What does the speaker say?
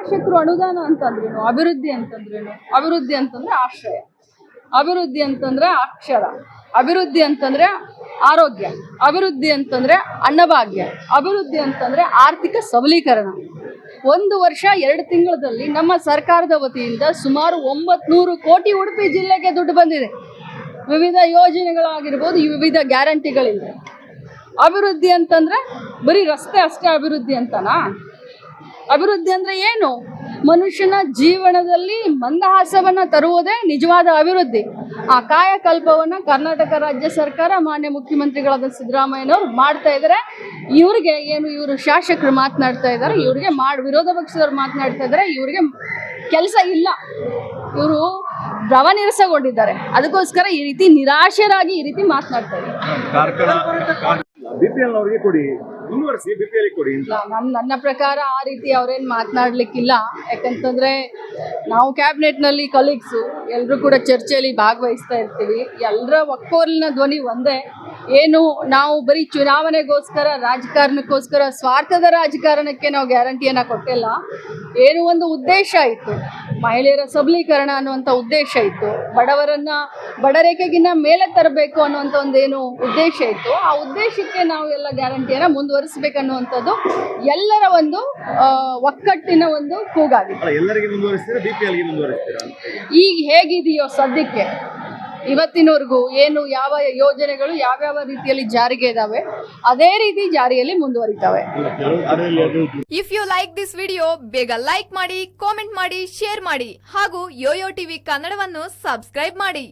ಶಾಸಕರು ಅನುದಾನ ಅಂತಂದ್ರೇನು? ಅಭಿವೃದ್ಧಿ ಅಂತಂದ್ರೇನು? ಅಭಿವೃದ್ಧಿ ಅಂತಂದ್ರೆ ಆಶ್ರಯ. ಅಭಿವೃದ್ಧಿ ಅಂತಂದ್ರೆ ಅಕ್ಷರ. ಅಭಿವೃದ್ಧಿ ಅಂತಂದ್ರೆ ಆರೋಗ್ಯ. ಅಭಿವೃದ್ಧಿ ಅಂತಂದ್ರೆ ಅನ್ನಭಾಗ್ಯ. ಅಭಿವೃದ್ಧಿ ಅಂತಂದ್ರೆ ಆರ್ಥಿಕ ಸಬಲೀಕರಣ. ಒಂದು ವರ್ಷ, ಎರಡು ತಿಂಗಳಲ್ಲಿ ನಮ್ಮ ಸರ್ಕಾರದ ವತಿಯಿಂದ ಸುಮಾರು ಒಂಬತ್ನೂರು ಕೋಟಿ ಉಡುಪಿ ಜಿಲ್ಲೆಗೆ ದುಡ್ಡು ಬಂದಿದೆ. ವಿವಿಧ ಯೋಜನೆಗಳಾಗಿರ್ಬೋದು ವಿವಿಧ ಗ್ಯಾರಂಟಿಗಳಿಂದ ಅಭಿವೃದ್ಧಿ ಅಂತಂದ್ರೆ ಬರೀ ರಸ್ತೆ ಅಷ್ಟೇ ಅಭಿವೃದ್ಧಿ ಅಂತನಾ? ಅಭಿವೃದ್ಧಿ ಅಂದ್ರೆ ಏನು? ಮನುಷ್ಯನ ಜೀವನದಲ್ಲಿ ಮಂದಹಾಸವನ್ನ ತರುವುದೇ ನಿಜವಾದ ಅಭಿವೃದ್ಧಿ. ಆ ಕಾಯಕಲ್ಪವನ್ನ ಕರ್ನಾಟಕ ರಾಜ್ಯ ಸರ್ಕಾರ ಮಾನ್ಯ ಮುಖ್ಯಮಂತ್ರಿಗಳಾದ ಸಿದ್ದರಾಮಯ್ಯನವರು ಮಾಡ್ತಾ ಇದ್ದಾರೆ ಇವ್ರಿಗೆ ಏನು ಇವರು ಶಾಸಕರು ಮಾತನಾಡ್ತಾ ಇದ್ದಾರೆ ಇವ್ರಿಗೆ ಮಾಡಿ ವಿರೋಧ ಪಕ್ಷದವ್ರು ಮಾತನಾಡ್ತಾ ಇದ್ದಾರೆ ಇವ್ರಿಗೆ ಕೆಲಸ ಇಲ್ಲ. ಇವರು ದ್ರವ ನಿರಸಗೊಂಡಿದ್ದಾರೆ ಅದಕ್ಕೋಸ್ಕರ ಈ ರೀತಿ ನಿರಾಶರಾಗಿ ಈ ರೀತಿ ಮಾತನಾಡ್ತಾ ಇದ್ದಾರೆ. ಬಿಪಿಎಲ್ ಅವರಿಗೆ ಕೊಡಿ. ಮುಂದುವರಿಸಿ ಬಿಪಿಎಲ್ ಕೊಡಿ ಅಂತ. ನನ್ನ ಪ್ರಕಾರ ಆ ರೀತಿ ಅವ್ರೇನು ಮಾತನಾಡ್ಲಿಕ್ಕಿಲ್ಲ. ಯಾಕಂತಂದ್ರೆ ನಾವು ಕ್ಯಾಬಿನೆಟ್ನಲ್ಲಿ ಕಲೀಗ್ಸು ಎಲ್ಲರೂ ಕೂಡ ಚರ್ಚೆಯಲ್ಲಿ ಭಾಗವಹಿಸ್ತಾ ಇರ್ತೀವಿ. ಎಲ್ಲರ ಒಕ್ಕೋಲಿನ ಧ್ವನಿ ಒಂದೇ. ಏನು ನಾವು ಬರೀ ಚುನಾವಣೆಗೋಸ್ಕರ, ರಾಜಕಾರಣಕ್ಕೋಸ್ಕರ, ಸ್ವಾರ್ಥದ ರಾಜಕಾರಣಕ್ಕೆ ನಾವು ಗ್ಯಾರಂಟಿಯನ್ನು ಕೊಟ್ಟಿಲ್ಲ. ಏನು ಒಂದು ಉದ್ದೇಶ ಇತ್ತು. ಮಹಿಳೆಯರ ಸಬಲೀಕರಣ ಅನ್ನುವಂಥ ಉದ್ದೇಶ ಇತ್ತು. ಬಡವರನ್ನ ಬಡರೇಖೆಗಿನ್ನ ಮೇಲೆ ತರಬೇಕು ಅನ್ನುವಂಥ ಒಂದೇನು ಉದ್ದೇಶ ಇತ್ತು. ಆ ಉದ್ದೇಶಕ್ಕೆ ನಾವು ಎಲ್ಲ ಗ್ಯಾರಂಟಿಯನ್ನು ಮುಂದುವರಿಸಬೇಕನ್ನುವಂಥದ್ದು ಎಲ್ಲರ ಒಂದು ಒಕ್ಕಟ್ಟಿನ ಒಂದು ಕೂಗಾಗಿದೆ. ಈಗ ಹೇಗಿದೆಯೋ ಸದ್ಯಕ್ಕೆ ಇವತ್ತಿನವರೆಗೂ ಏನು ಯಾವ ಯೋಜನೆಗಳು ಯಾವ್ಯಾವ ರೀತಿಯಲ್ಲಿ ಜಾರಿಗೆ ಇದಾವೆ, ಅದೇ ರೀತಿ ಜಾರಿಯಲ್ಲಿ ಮುಂದುವರಿತಾವೆ. If you like this video ಬೇಗ ಲೈಕ್ ಮಾಡಿ ಕಾಮೆಂಟ್ ಮಾಡಿ ಶೇರ್ ಮಾಡಿ ಹಾಗೂ ಯೋಯೋ ಟಿವಿ ಕನ್ನಡವನ್ನು ಸಬ್ಸ್ಕ್ರೈಬ್ ಮಾಡಿ.